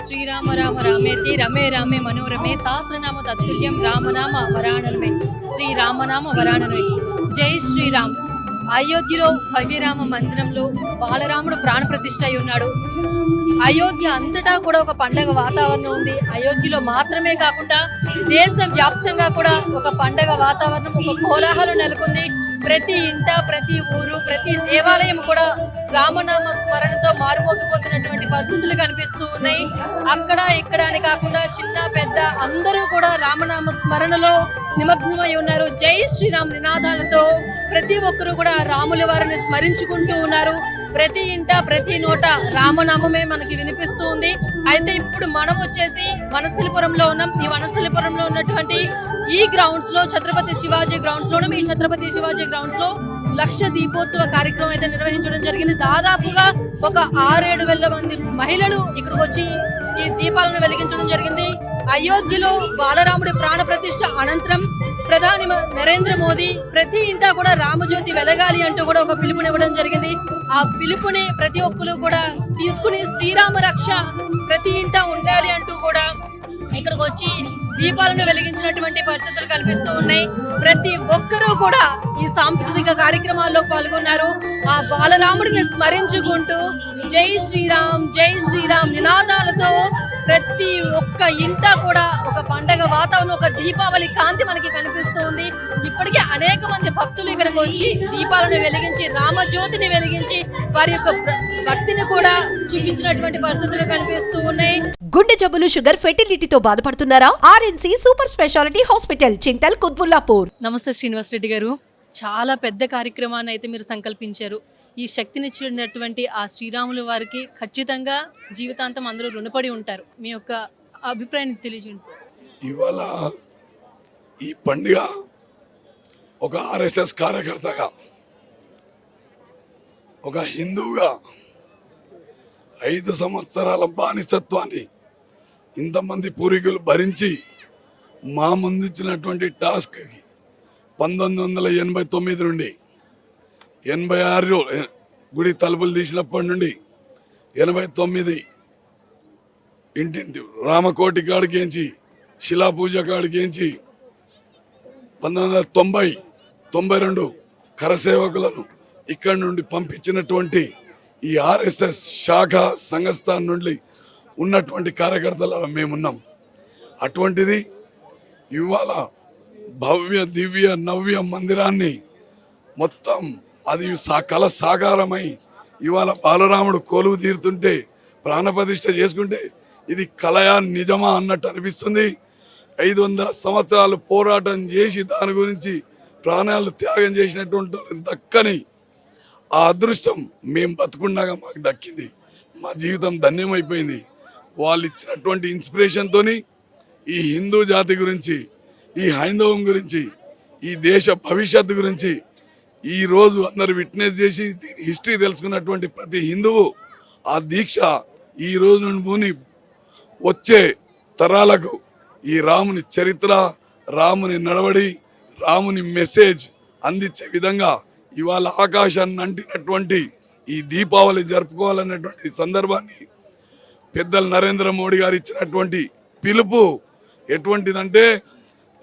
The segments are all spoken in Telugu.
శ్రీరామ రామ రామేతి రమే రామే మనోరమే సహస్రనామ తత్తుల్యం రామనామ వరాణమే శ్రీ రామనామ వరాణమే జై శ్రీరామ్. అయోధ్యలో భవ్యరామ మందిరంలో బాలరాముడు ప్రాణ అయి ఉన్నాడు. అయోధ్య అంతటా కూడా ఒక పండగ వాతావరణం ఉంది. అయోధ్యలో మాత్రమే కాకుండా దేశ వ్యాప్తంగా కూడా ఒక పండగ వాతావరణం ఒక కోలాహలం నెలకొంది. ప్రతి ఇంట ప్రతి ఊరు ప్రతి దేవాలయం కూడా రామనామ స్మరణతో మారుమోగిపోతున్నటువంటి పరిస్థితులు కనిపిస్తూ ఉన్నాయి. అక్కడ ఇక్కడ అని కాకుండా చిన్న పెద్ద అందరూ కూడా రామనామ స్మరణలో నిమగ్నమై ఉన్నారు. జై శ్రీరామ్ నినాదాలతో ప్రతి ఒక్కరూ కూడా రాముల వారిని స్మరించుకుంటూ ఉన్నారు. ప్రతి ఇంట ప్రతి నోట రామనామమే మనకి వినిపిస్తూ ఉంది. అయితే ఇప్పుడు మనం వచ్చేసి వనస్థలిపురంలో ఉన్నాం. ఈ వనస్థలిపురంలో ఉన్నటువంటి ఈ గ్రౌండ్స్లో ఛత్రపతి శివాజీ గ్రౌండ్స్ లోను ఈ ఛత్రపతి శివాజీ గ్రౌండ్స్లో లక్ష దీపోత్సవ కార్యక్రమం అయితే నిర్వహించడం జరిగింది. దాదాపుగా ఒక ఆరేడు వేల మంది మహిళలు ఇక్కడికి వచ్చి ఈ దీపాలను వెలిగించడం జరిగింది. అయోధ్యలో బాలరాముడి ప్రాణ ప్రతిష్ఠ అనంతరం ప్రధాని నరేంద్ర మోదీ ప్రతి ఇంటా కూడా రామజ్యోతి వెలగాలి అంటూ కూడా ఒక పిలుపునివ్వడం జరిగింది. ఆ పిలుపుని ప్రతి ఒక్కరు కూడా తీసుకుని శ్రీరామ రక్ష ప్రతి ఇంటా ఉండాలి అంటూ కూడా ఇక్కడికి వచ్చి దీపాలను వెలిగించినటువంటి పరిస్థితులు కనిపిస్తూ ఉన్నాయి. ప్రతి ఒక్కరూ కూడా ఈ సాంస్కృతిక కార్యక్రమాల్లో పాల్గొన్నారు. ఆ బాలరాముడిని స్మరించుకుంటూ జై శ్రీరామ్ జై శ్రీరామ్ నినాదాలతో ప్రతి ఒక్క ఇంట కూడా ఒక పండగ వాతావరణం ఒక దీపావళి కాంతి మనకి కనిపిస్తూ ఉంది ఇప్పటికే అనేక మంది భక్తులు ఇక్కడికి వచ్చి దీపాలను వెలిగించి రామజ్యోతిని వెలిగించి వారి యొక్క భక్తిని కూడా చూపించినటువంటి పరిస్థితులు కనిపిస్తూ ఉన్నాయి. గుండె జబ్బులు షుగర్ ఫెర్టిలిటీతో బాధపడుతున్నారా? RNC super speciality hospital Chintal Quthbullapur. నమస్తే శ్రీనివాస్ రెడ్డి గారు. చాలా పెద్ద కార్యక్రమాన్ని అయితే మీరు సంకల్పించారు. ఈ శక్తినిచ్చినటువంటి ఆ శ్రీరాములు వారికి ఖచ్చితంగా జీవితాంతం అందరూ రుణపడి ఉంటారు. మీ యొక్క అభిప్రాయాన్ని తెలియజేయండి సార్. ఇవాళ ఈ పండుగ ఒక ఆర్ఎస్ఎస్ కార్యకర్తగా ఒక హిందువుగా ఐదు సంవత్సరాల బానిసత్వాన్ని ఇంతమంది పూర్వీకులు భరించి మా ముందిచ్చినటువంటి టాస్క్కి పంతొమ్మిది వందల ఎనభై తొమ్మిది నుండి ఎనభై ఆరు గుడి తలుపులు తీసినప్పటి నుండి ఎనభై తొమ్మిది ఇంటింటి రామకోటి కాడికేంచి శిలా పూజ కాడికేంచి పంతొమ్మిది వందల తొంభై తొంభై రెండు కరసేవకులను ఇక్కడి నుండి పంపించినటువంటి ఈ ఆర్ఎస్ఎస్ శాఖ సంఘస్థాన్ నుండి ఉన్నటువంటి కార్యకర్తలు మేమున్నాం. అటువంటిది ఇవాళ భవ్య దివ్య నవ్య మందిరాన్ని మొత్తం అది సా- కళ సాకారమై ఇవాళ బాలరాముడు కోలువు తీరుతుంటే ప్రాణప్రతిష్ఠ చేసుకుంటే ఇది కలయా నిజమా అన్నట్టు అనిపిస్తుంది. ఐదు వందల సంవత్సరాలు పోరాటం చేసి దాని గురించి ప్రాణాలు త్యాగం చేసినటువంటి దక్కని ఆ అదృష్టం మేము బతుకుండగా మాకు దక్కింది. మా జీవితం ధన్యమైపోయింది. వాళ్ళు ఇచ్చినటువంటి ఇన్స్పిరేషన్తోని ఈ హిందూ జాతి గురించి ఈ హైందవం గురించి ఈ దేశ భవిష్యత్తు గురించి ఈ రోజు అందరు విట్నెస్ చేసి దీని హిస్టరీ తెలుసుకున్నటువంటి ప్రతి హిందువు ఆ దీక్ష ఈ రోజు నుండి వచ్చే తరాలకు ఈ రాముని చరిత్ర రాముని నడవడి రాముని మెసేజ్ అందించే విధంగా ఇవాళ ఆకాశాన్ని అంటినటువంటి ఈ దీపావళి జరుపుకోవాలన్నటువంటి సందర్భాన్ని పెద్దలు నరేంద్ర మోడీ గారు ఇచ్చినటువంటి పిలుపు ఎటువంటిదంటే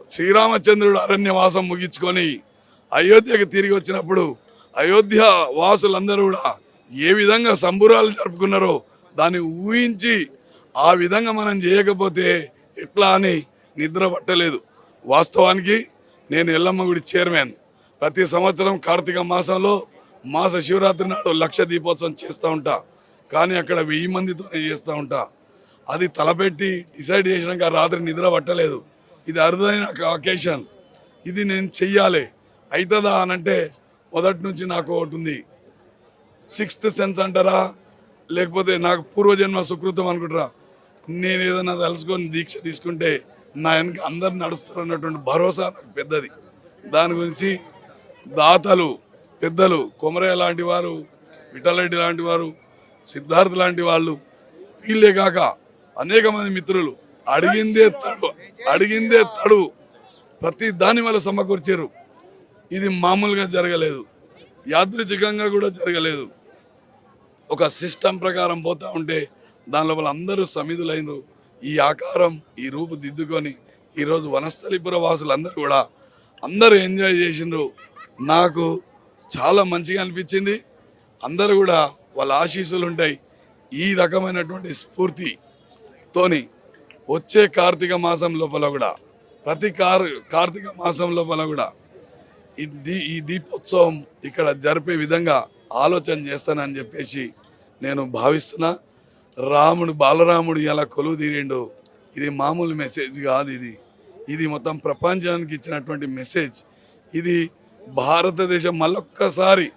శ్రీరామచంద్రుడు అరణ్యవాసం ముగించుకొని అయోధ్యకు తిరిగి వచ్చినప్పుడు అయోధ్య వాసులందరూ కూడా ఏ విధంగా సంబురాలు జరుపుకున్నారో దాన్ని ఊహించి ఆ విధంగా మనం చేయకపోతే ఎట్లా అని నిద్ర పట్టలేదు. వాస్తవానికి నేను ఎల్లమ్మ గుడి చైర్మన్. ప్రతి సంవత్సరం కార్తీక మాసంలో మాస శివరాత్రి నాడు లక్ష దీపోత్సవం చేస్తూ ఉంటా. కానీ అక్కడ వెయ్యి మందితోనే చేస్తూ ఉంటా. అది తలపెట్టి డిసైడ్ చేసినాక రాత్రి నిద్ర పట్టలేదు. ఇది అరుదైన అకేషన్ ఇది నేను చెయ్యాలి. అవుతుందా అనంటే మొదటి నుంచి నాకు ఒకటి ఉంది. సిక్స్త్ సెన్స్ అంటారా? లేకపోతే నాకు పూర్వజన్మ సుకృతం అనుకుంటారా? నేను ఏదైనా తలుసుకొని దీక్ష తీసుకుంటే నా వెనక అందరు నడుస్తారు అన్నటువంటి భరోసా నాకు పెద్దది. దాని గురించి దాతలు పెద్దలు కొమరయ్య లాంటి వారు విఠలరెడ్డి లాంటి వారు సిద్ధార్థ్ లాంటి వాళ్ళు వీళ్ళే కాక అనేక మంది మిత్రులు అడిగిందే తడు అడిగిందే తడు ప్రతి దాని వల్ల సమకూర్చారు. ఇది మామూలుగా జరగలేదు. యాదృచ్ఛికంగా కూడా జరగలేదు. ఒక సిస్టమ్ ప్రకారం పోతూ ఉంటే దాని లోపల అందరూ సమిధులైనరు. ఈ ఆకారం ఈ రూపు దిద్దుకొని ఈరోజు వనస్థలిపుర వాసులందరూ కూడా అందరూ ఎంజాయ్ చేసిండ్రు. నాకు చాలా మంచిగా అనిపించింది. అందరూ కూడా వాళ్ళ ఆశీస్సులు ఉంటాయి. ఈ రకమైనటువంటి స్ఫూర్తితోని వచ్చే కార్తీక మాసం లోపల కూడా ప్రతి కార్ కార్తీక మాసం లోపల కూడా ఈ దీ ఈ దీపోత్సవం ఇక్కడ జరిపే విధంగా ఆలోచన చేస్తానని చెప్పేసి నేను భావిస్తున్నా. రాముడు బాలరాముడు ఇలా కొలువు తీరిండు. ఇది మామూలు మెసేజ్ కాదు ఇది. ఇది మొత్తం ప్రపంచానికి ఇచ్చినటువంటి మెసేజ్ ఇది భారతదేశం మళ్ళొక్కసారి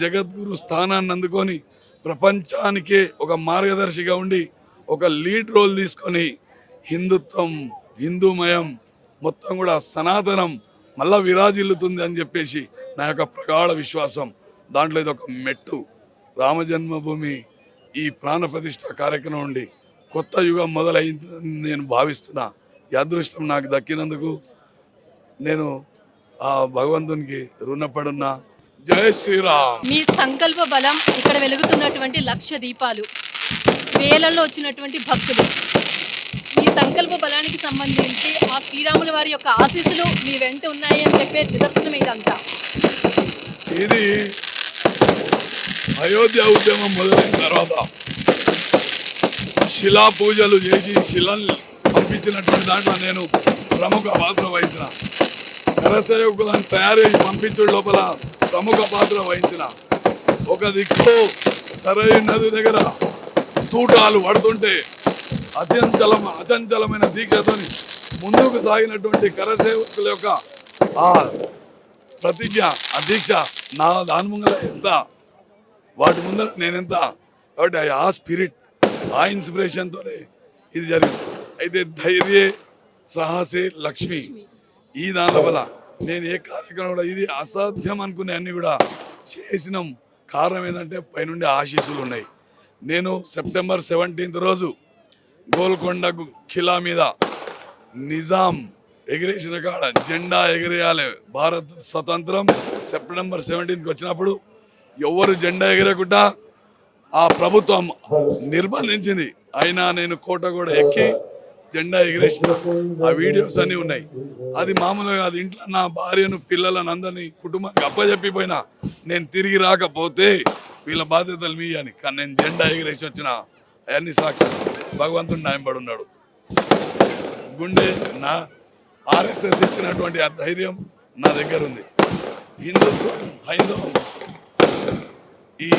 జగద్గురు స్థానాన్ని అందుకొని ప్రపంచానికే ఒక మార్గదర్శిగా ఉండి ఒక లీడ్ రోల్ తీసుకొని హిందుత్వం హిందూమయం మొత్తం కూడా సనాతనం మళ్ళా విరాజిల్లుతుంది అని చెప్పేసి నా యొక్క ప్రగాఢ విశ్వాసం. దాంట్లో ఇది ఒక మెట్టు. రామజన్మభూమి ఈ ప్రాణప్రతిష్ట కార్యక్రమం ఉండి కొత్త యుగం మొదలైందని నేను భావిస్తున్నా. ఈ అదృష్టం నాకు దక్కినందుకు నేను ఆ భగవంతునికి రుణపడున్నా. జై శ్రీరామ్. మీ సంకల్ప బలం ఇక్కడ వెలుగుతున్నటువంటి లక్ష దీపాలు వేలల్లో వచ్చినటువంటి భక్తులు. మీ సంకల్ప బలానికి సంబంధించి ఆ శ్రీరాముల వారి యొక్క ఆశీస్సులు మీ వెంట ఉన్నాయి అని చెప్పే నిదర్శనం ఇదంతా. ఇది అయోధ్య ఉద్యమం మొదలైన తర్వాత శిలా పూజలు చేసి శిలల్ని పంపించినటువంటి దాంట్లో నేను ప్రముఖ పాత్ర వహించిన. నరసయోగులను తయారు చేసి పంపించడం లోపల ప్రముఖ పాత్ర వహించిన. ఒక దిక్కు సరైన నది దగ్గర తూటాలు పడుతుంటే అచంచలం అచంచలమైన దీక్షతోని ముందుకు సాగినటువంటి కరసేవకుల యొక్క ఆ ప్రతిజ్ఞ ఆ దీక్ష నా దాని ముంగల ఎంత వాటి ముందర నేనెంత కాబట్టి ఆ స్పిరిట్ ఆ ఇన్స్పిరేషన్తోనే ఇది జరిగింది. అయితే ధైర్యే సాహసే లక్ష్మి. ఈ దాని వల్ల నేను ఏ కార్యక్రమం కూడా ఇది అసాధ్యం అనుకునే అన్ని కూడా చేసిన. కారణం ఏంటంటే పైనుండి ఆశీస్సులు ఉన్నాయి. నేను సెప్టెంబర్ సెవెంటీన్త్ రోజు గోల్కొండ ఖిలా మీద నిజాం ఎగిరేసిన కాడ జెండా ఎగిరేయాలి. భారత్ స్వతంత్రం సెప్టెంబర్ సెవెంటీన్త్కి వచ్చినప్పుడు ఎవరు జెండా ఎగిరకుండా ఆ ప్రభుత్వం నిర్బంధించింది. అయినా నేను కోట కూడా ఎక్కి జెండా ఎగిరేసిన ఆ వీడియోస్ అన్నీ ఉన్నాయి. అది మామూలుగా అది ఇంట్లో నా భార్యను పిల్లలను అందరినీ కుటుంబానికి అప్పచెప్పిపోయినా నేను తిరిగి రాకపోతే వీళ్ళ బాధ్యతలు మీ అని. కానీ నేను జెండా ఎగిరేసి వచ్చిన అవన్నీ సాక్షి భగవంతుడు న్యాయం పడున్నాడు గుండె నా ఆర్ఎస్ఎస్ ఇచ్చినటువంటి ఆ ధైర్యం నా దగ్గర ఉంది. హిందుత్వం హైందవం ఈ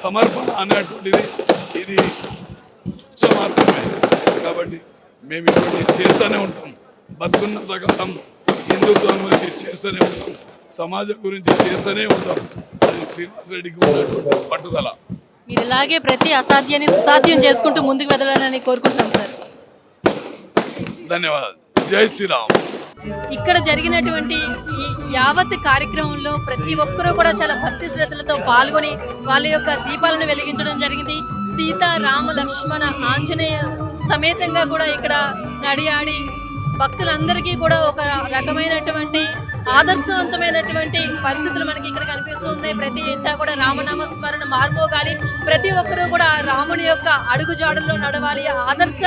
సమర్పణ అనేటువంటిది ఇది తుచ్చ మాత్రమే కాబట్టి మేము ఇటువంటి చేస్తూనే ఉంటాం. బతుకున్న ప్రకారం హిందుత్వం గురించి చేస్తూనే ఉంటాం. సమాజం గురించి చేస్తూనే ఉంటాం. అది శ్రీనివాసరెడ్డికి ఉన్నటువంటి పట్టుదల. మీరు ఇలాగే ప్రతి అసాధ్యాన్ని సుసాధ్యం చేసుకుంటూ ముందుకు వెళ్ళాలని కోరుకుంటున్నాం సార్. ధన్యవాదాలు. జై శ్రీరామ్. ఇక్కడ జరిగినటువంటి ఈ యావత్ కార్యక్రమంలో ప్రతి ఒక్కరూ కూడా చాలా భక్తి శ్రద్ధలతో పాల్గొని వాళ్ళ యొక్క దీపాలను వెలిగించడం జరిగింది. సీత రామ లక్ష్మణ ఆంజనేయ సమేతంగా కూడా ఇక్కడ నడియాడి భక్తులందరికీ కూడా ఒక రకమైనటువంటి ఆదర్శవంతమైనటువంటి పరిస్థితులు మనకి ఇక్కడ కనిపిస్తూ ఉన్నాయి. ప్రతి ఇంటా కూడా రామనామ స్మరణ మార్మోగాలి ప్రతి ఒక్కరూ కూడా రాముడి యొక్క అడుగు జాడల్లో నడవాలి. ఆదర్శ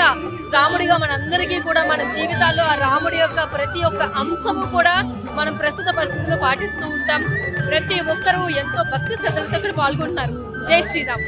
రాముడిగా మనందరికీ కూడా మన జీవితాల్లో ఆ రాముడి యొక్క ప్రతి ఒక్క అంశము కూడా మనం ప్రస్తుత పరిస్థితుల్లో పాటిస్తూ ఉంటాం. ప్రతి ఒక్కరూ ఎంతో భక్తి శ్రద్ధలతో ఇక్కడ పాల్గొంటున్నారు. జై శ్రీరామ్.